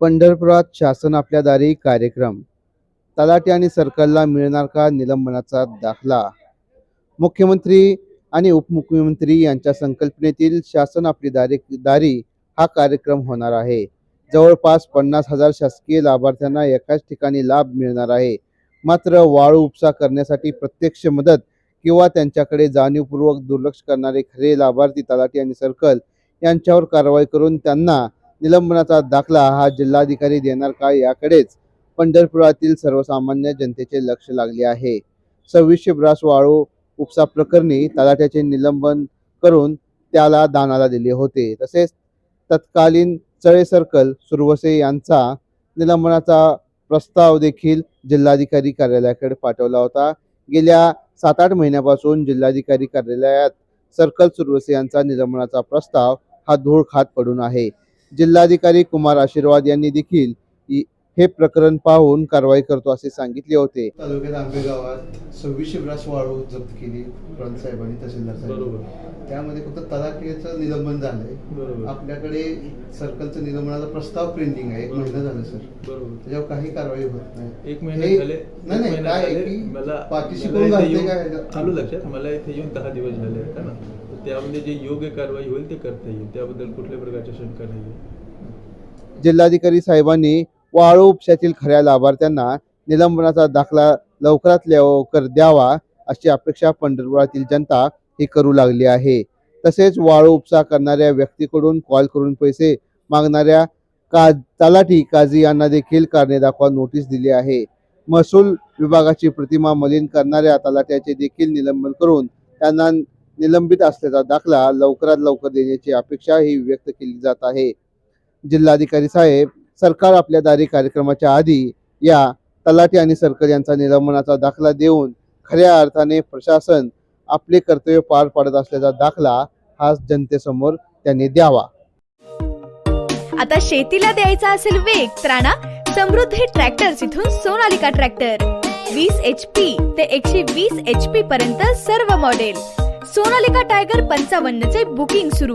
पंढरपुरात शासन आपल्या दारी कार्यक्रम. तलाठी आणि सर्कलला मिळणार का निलंबनाचा दाखला? मुख्यमंत्री आणि उपमुख्यमंत्री यांच्या संकल्पनेतील शासन आपली दारी दारी हा कार्यक्रम होणार आहे. जवळपास पन्नास हजार शासकीय लाभार्थ्यांना एकाच ठिकाणी लाभ मिळणार आहे. मात्र वाळू उपसा करण्यासाठी प्रत्यक्ष मदत किंवा त्यांच्याकडे जाणीवपूर्वक दुर्लक्ष करणारे खरे लाभार्थी तलाठी आणि सर्कल यांच्यावर कारवाई करून त्यांना निलंबनाचा दाखला हा जिल्हाधिकारी देणार का याकडेच पंढरपुरातील सर्वसामान्य जनतेचे लक्ष लागले आहे. सव्वीसशे ब्रास वाळू उपसा प्रकरणी तलाठ्याचे निलंबन करून त्याला दानाला दिले होते. तसेच तत्कालीन चळे सर्कल सुरवसे यांचा निलंबनाचा प्रस्ताव देखील जिल्हाधिकारी कार्यालयाकडे पाठवला होता. गेल्या सात आठ महिन्यापासून जिल्हाधिकारी कार्यालयात सर्कल सुरवसे यांचा निलंबनाचा प्रस्ताव हा धूळ खात पडून आहे. जिल्हाधिकारी कुमार आशीर्वाद यांनी देखील हे प्रकरण पाहून कारवाई करतो असे सांगितले होते. तालुक्यात आंबेगावात सव्वीसशे ब्रास वाळू जप्त केली साहेबांनी तहसीलदार साहेब त्यामध्ये फक्त तलाठीचं निलंबन झालंय. बरोबर. आपल्याकडे सर्कलचं निलंबनाचा प्रस्ताव पेंडिंग आहे. एक महिना झाला सर. बरोबर. त्याच्यावर काही कारवाई होत नाही. एक महिने हे- झाले. नाही काय मला पाठीशी मला कोण इथे घालते येऊन- काय? ह्याच्यात? आलो लक्षात. मला इथे येऊन दहा दिवस झाले का ना? त्यामध्ये जे योग्य कारवाई होईल ते करता येईल. त्याबद्दल कुठल्याही प्रकारची शंका नाही जिल्हाधिकारी साहेबांनी वाळू उपशातील खऱ्या लाभार्थ्यांना निलंबनाचा दाखला लवकरात लवकर द्यावा अशी अपेक्षा पंढरपुरातील जनता ही करू लागली आहे. तसेच वाळू उपसा करणाऱ्या व्यक्तीकडून कॉल करून पैसे मागणाऱ्या का तलाठी काझी यांना देखील कारणे दाखवा नोटीस दिली आहे. महसूल विभागाची प्रतिमा मलिन करणाऱ्या तलाट्याचे देखील निलंबन करून त्यांना निलंबित असल्याचा दाखला लवकरात लवकर देण्याची अपेक्षा ही व्यक्त केली जात आहे. जिल्हाधिकारी साहेब सरकार आपल्या दारी कार्यक्रमाच्या आधी या तलाठी आणि सरकार यांचा निलंबनाचा दाखला देऊन खऱ्या अर्थाने प्रशासन आपले कर्तव्य पार पाडत असल्याचा दाखला हा जनतेसमोर त्यांनी द्यावा. आता शेतीला द्यायचा असेल वेग तर आणा समृद्धी ट्रॅक्टर्स इथून सोनालिका ट्रॅक्टर. वीस एच पी ते एकशे वीस एच पी पर्यंत सर्व मॉडेल सोनालिका टायगर पंचावन्न चे बुकिंग सुरू.